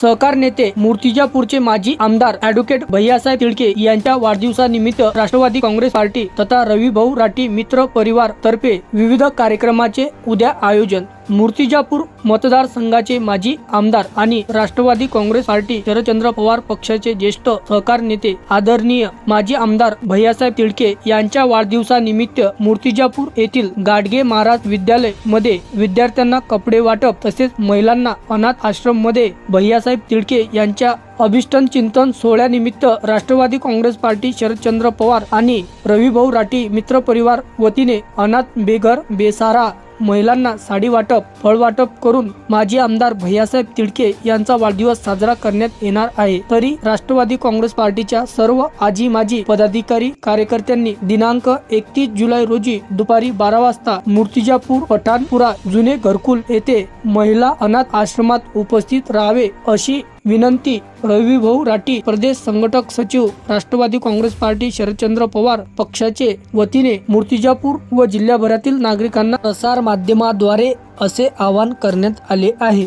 सहकार नेते मूर्तिजापूरचे माजी आमदार ऍडव्होकेट भैयासाहेब तिळके यांच्या वाढदिवसानिमित्त राष्ट्रवादी काँग्रेस पार्टी तथा रविभाऊ राठी मित्र परिवार तर्फे विविध कार्यक्रमाचे उद्या आयोजन. मूर्तिजापूर मतदारसंघाचे माजी आमदार आणि राष्ट्रवादी काँग्रेस पार्टी शरदचंद्र पवार पक्षाचे ज्येष्ठ सहकार नेते आदरणीय माजी आमदार भैयासाहेब तिळके यांच्या वाढदिवसानिमित्त मूर्तिजापूर येथील गाडगे महाराज विद्यालयमध्ये विद्यार्थ्यांना कपडे वाटप तसेच महिलांना अनाथ आश्रममध्ये भैयासाहेब तिळके यांच्या अभिष्टन चिंतन सोहळ्यानिमित्त राष्ट्रवादी काँग्रेस पार्टी शरदचंद्र पवार आणि रविभाऊ राठी मित्रपरिवार वतीने अनाथ बेघर बेसारा महिलांना साडी वाटप फळ वाटप करून माजी आमदार भैयासाहेब तिडके यांचा वाढदिवस साजरा करण्यात येणार आहे. तरी राष्ट्रवादी काँग्रेस पार्टीच्या सर्व आजी माजी पदाधिकारी कार्यकर्त्यांनी दिनांक एकतीस जुलै रोजी दुपारी बारा वाजता मूर्तिजापूर पठाणपुरा जुने घरकुल येथे महिला अनाथ आश्रमात उपस्थित राहावे अशी विनंती रविभाऊ राठी प्रदेश संघटक सचिव राष्ट्रवादी काँग्रेस पार्टी शरदचंद्र पवार पक्षाचे वतीने मूर्तिजापूर व जिल्ह्याभरातील नागरिकांना प्रसार माध्यमाद्वारे असे आवाहन करण्यात आले आहे.